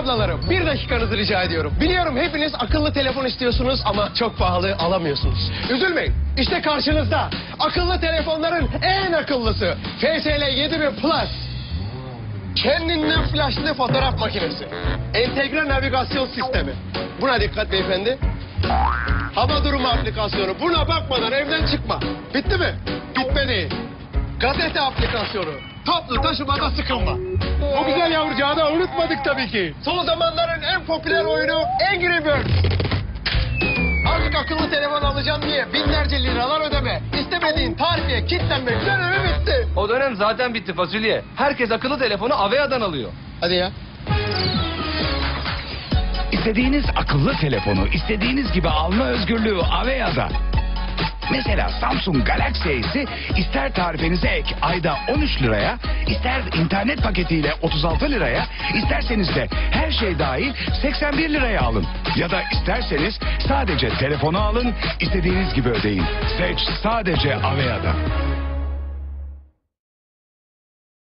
ablalarım bir dakikanızı rica ediyorum. Biliyorum hepiniz akıllı telefon istiyorsunuz ama çok pahalı alamıyorsunuz. Üzülmeyin. İşte karşınızda akıllı telefonların en akıllısı FSL 7000 Plus. Kendinden flaşlı fotoğraf makinesi. Entegre navigasyon sistemi. Buna dikkat beyefendi. Hava durumu aplikasyonu. Buna bakmadan evden çıkma. Bitti mi? Bitmedi. Gazete aplikasyonu. Toplu taşımada sıkılma. Bu güzel yavrucağı da unutmadık tabii ki. Son zamanların en popüler oyunu Angry Birds. Artık akıllı telefon alacağım diye binlerce liralar ödeme. İstemediğin tarifiye kitlenmek dönemi bitti. O dönem zaten bitti fasulye. Herkes akıllı telefonu Avea'dan alıyor. Hadi ya. İstediğiniz akıllı telefonu istediğiniz gibi alma özgürlüğü Avea'da. Mesela Samsung Galaxy Ace'i ister tarifenize ek ayda 13 liraya, ister internet paketiyle 36 liraya, isterseniz de her şey dahil 81 liraya alın. Ya da isterseniz sadece telefonu alın, istediğiniz gibi ödeyin. Seç sadece Avea'da.